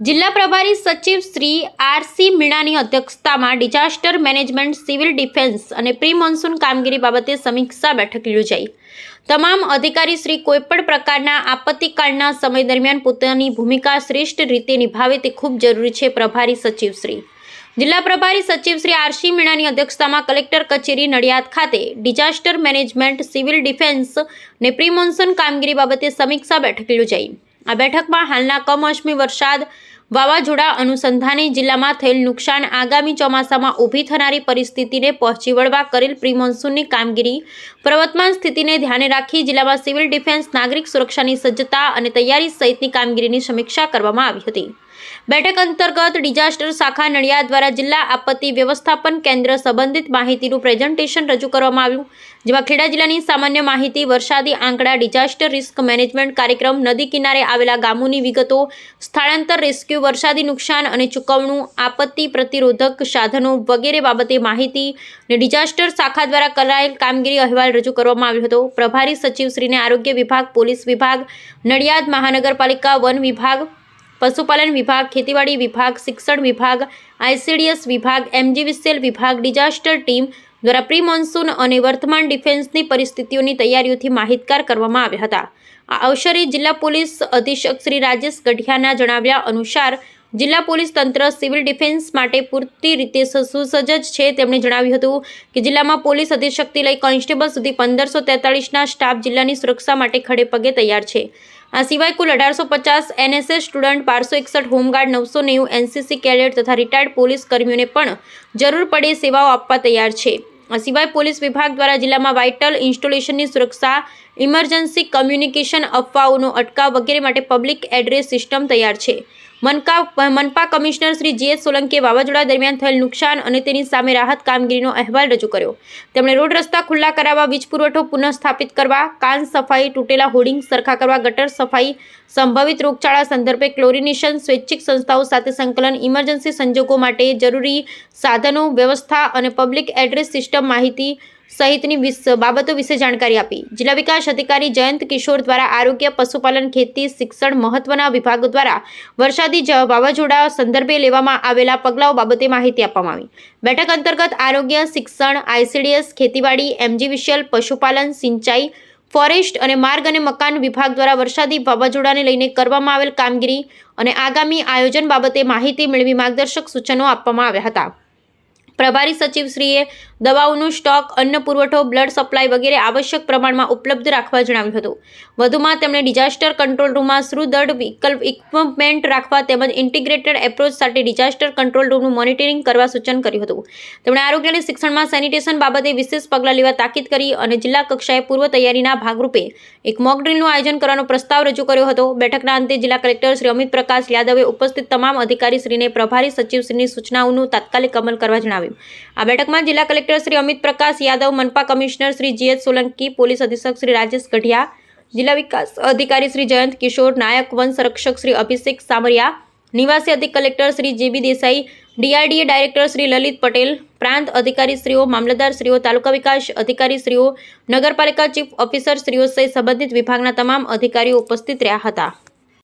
જિલ્લા પ્રભારી સચિવ શ્રી આર સી મીણાની અધ્યક્ષતામાં ડિઝાસ્ટર મેનેજમેન્ટ, સિવિલ ડિફેન્સ અને પ્રી મોન્સૂન કામગીરી બાબતે સમીક્ષા બેઠક યોજાઈ. તમામ અધિકારી શ્રી કોઈપણ પ્રકારના આપત્તિકાળના સમય દરમિયાન પોતાની ભૂમિકા શ્રેષ્ઠ રીતે નિભાવે તે ખૂબ જરૂરી છે, પ્રભારી સચિવ શ્રી. જિલ્લા પ્રભારી સચિવ શ્રી આરસી મીણાની અધ્યક્ષતામાં કલેક્ટર કચેરી નડિયાદ ખાતે ડિઝાસ્ટર મેનેજમેન્ટ, સિવિલ ડિફેન્સ ને પ્રી મોન્સૂન કામગીરી બાબતે સમીક્ષા બેઠક યોજાઈ. આ બેઠકમાં હાલના કમોસમી વરસાદ વાવાઝોડા અનુસંધાને જિલ્લામાં થયેલ નુકસાન આગામી ચોમાસામાં ઊભી થનારી પરિસ્થિતિને પહોંચી વળવા કરેલ પ્રી મોન્સૂનની કામગીરી પ્રવર્તમાન સ્થિતિને ધ્યાને રાખી જિલ્લામાં સિવિલ ડિફેન્સ, નાગરિક સુરક્ષાની સજ્જતા અને તૈયારી સહિતની કામગીરીની સમીક્ષા કરવામાં આવી હતી. બેઠક અંતર્ગત ડિઝાસ્ટર શાખા નડિયાદ દ્વારા જિલ્લા આપત્તિ વ્યવસ્થાપન કેન્દ્ર સંબંધિત માહિતીનું પ્રેઝન્ટેશન રજૂ કરવામાં આવ્યું. જેમાં ખેડા જિલ્લાની સામાન્ય માહિતી, વરસાદી આંકડા ડિઝાસ્ટર રિસ્ક મેનેજમેન્ટ કાર્યક્રમ, નદી કિનારે આવેલા ગામોની વિગતો, સ્થળાંતર રેસ્ક્યુ વરસાદી નુકસાન અને ચૂકવણું, આપત્તિ પ્રતિરોધક સાધનો વગેરે બાબતે માહિતી અને ડિઝાસ્ટર શાખા દ્વારા કરાયેલ કામગીરી અહેવાલ રજૂ કરવામાં આવ્યો હતો. પ્રભારી સચિવશ્રીને આરોગ્ય વિભાગ, પોલીસ વિભાગ, નડિયાદ મહાનગરપાલિકા વન વિભાગ, પશુપાલન વિભાગ, ખેતીવાડી વિભાગ, શિક્ષણ વિભાગ, આઈસીડીએસ વિભાગ, એમજીવીસીએલ વિભાગ ડિઝાસ્ટર ટીમ દ્વારા પ્રી મોન્સૂન અને વર્તમાન ડિફેન્સની પરિસ્થિતિઓની તૈયારીઓથી માહિતગાર કરવામાં આવ્યા હતા. આ અવસરે જિલ્લા પોલીસ અધિક્ષક શ્રી રાજેશ ગઢિયાના જણાવ્યા અનુસાર, જિલ્લા પોલીસ તંત્ર સિવિલ ડિફેન્સ માટે પૂરતી રીતે સુસજ્જ છે તેમણે જણાવ્યું હતું કે જિલ્લામાં પોલીસ અધિક્ષકથી લઈ કોન્સ્ટેબલ સુધી પંદરસો તેતાળીસના સ્ટાફ જિલ્લાની સુરક્ષા માટે ખડેપગે તૈયાર છે. આ સિવાય કુલ અઢારસો પચાસ એનએસએસ સ્ટુડન્ટ, બારસો એકસઠ હોમગાર્ડ, નવસો નેવું એનસીસી કેડેટ તથા રિટાયર્ડ પોલીસ કર્મીઓને પણ જરૂર પડે સેવાઓ આપવા તૈયાર છે. આ સિવાય પોલીસ વિભાગ દ્વારા જિલ્લામાં વાઇટલ ઇન્સ્ટોલેશનની સુરક્ષા, ઇમરજન્સી કમ્યુનિકેશન અફવાઓનો અટકાવ વગેરે માટે પબ્લિક એડ્રેસ સિસ્ટમ તૈયાર છે. મનકા મનપા કમિશનર શ્રી જીએસ સોલંકીએ વાવાઝોડા દરમિયાન થયેલ નુકસાન અને તેની સામે રાહત કામગીરીનો અહેવાલ રજૂ કર્યો. તેમણે રોડ રસ્તા ખુલ્લા કરાવવા, વીજ પુરવઠો પુનઃસ્થાપિત કરવા, કાન સફાઈ તૂટેલા હોર્ડિંગ સરખા કરવા, ગટર સફાઈ, સંભવિત રોગચાળા સંદર્ભે ક્લોરિનેશન, સ્વૈચ્છિક સંસ્થાઓ સાથે સંકલન, ઇમરજન્સી સંજોગો માટે જરૂરી સાધનો, વ્યવસ્થા અને પબ્લિક એડ્રેસ સિસ્ટમ માહિતી સહિતની બાબતો વિશે જાણકારી આપી. જિલ્લા વિકાસ અધિકારી જયંત કિશોર દ્વારા આરોગ્ય, પશુપાલન, ખેતી, શિક્ષણ મહત્વના વિભાગો દ્વારા વરસાદી વાવાઝોડા સંદર્ભે લેવામાં આવેલા પગલાઓ બાબતે માહિતી આપવામાં આવી. બેઠક અંતર્ગત આરોગ્ય, શિક્ષણ આઈસીડીએસ ખેતીવાડી એમજીવીસીએલ પશુપાલન, સિંચાઈ, ફોરેસ્ટ અને માર્ગ અને મકાન વિભાગ દ્વારા વરસાદી વાવાઝોડાને લઈને કરવામાં આવેલ કામગીરી અને આગામી આયોજન બાબતે માહિતી મેળવી માર્ગદર્શક સૂચનો આપવામાં આવ્યા હતા. પ્રભારી સચિવશ્રીએ દવાઓનો સ્ટોક, અન્ન પુરવઠો, બ્લડ સપ્લાય વગેરે આવશ્યક પ્રમાણમાં ઉપલબ્ધ રાખવા જણાવ્યું હતું. વધુમાં તેમણે ડિઝાસ્ટર કંટ્રોલ રૂમમાં સુદૃઢ વિકલ્પ, ઇક્વિપમેન્ટ રાખવા તેમજ ઇન્ટિગ્રેટેડ એપ્રોચ સાથે ડિઝાસ્ટર કંટ્રોલ રૂમનું મોનિટરિંગ કરવા સૂચન કર્યું હતું. તેમણે આરોગ્ય અને શિક્ષણમાં સેનિટેશન બાબતે વિશેષ પગલાં લેવા તાકીદ કરી અને જિલ્લા કક્ષાએ પૂર્વ તૈયારીના ભાગરૂપે એક મોક ડ્રીલનું આયોજન કરવાનો પ્રસ્તાવ રજૂ કર્યો હતો. બેઠકના અંતે જિલ્લા કલેક્ટર શ્રી અમિત પ્રકાશ યાદવે ઉપસ્થિત તમામ અધિકારીશ્રીને પ્રભારી સચિવશ્રીની સૂચનાઓનું તાત્કાલિક અમલ કરવા જણાવ્યું. આ બેઠકમાં જિલ્લા collector Shri Amit Prakash Yadav, મનપા commissioner Shri G H Solanki, police અધિક્ષક શ્રી રાજેશ ગઢિયા, જિલ્લા વિકાસ અધિકારી શ્રી જયંત કિશોર, નાયક વન સંરક્ષક શ્રી અભિષેક સામરિયા, નિવાસી અધિક collector Shri G B Desai, DRDA director Shri Lalit Patel, પ્રાંત અધિકારીશ્રીઓ મામલતદારશ્રીઓ તાલુકા વિકાસ અધિકારીશ્રીઓ નગરપાલિકા ચીફ ઓફિસરશ્રીઓ સહિત સંબંધિત વિભાગના તમામ અધિકારીઓ ઉપસ્થિત રહ્યા હતા.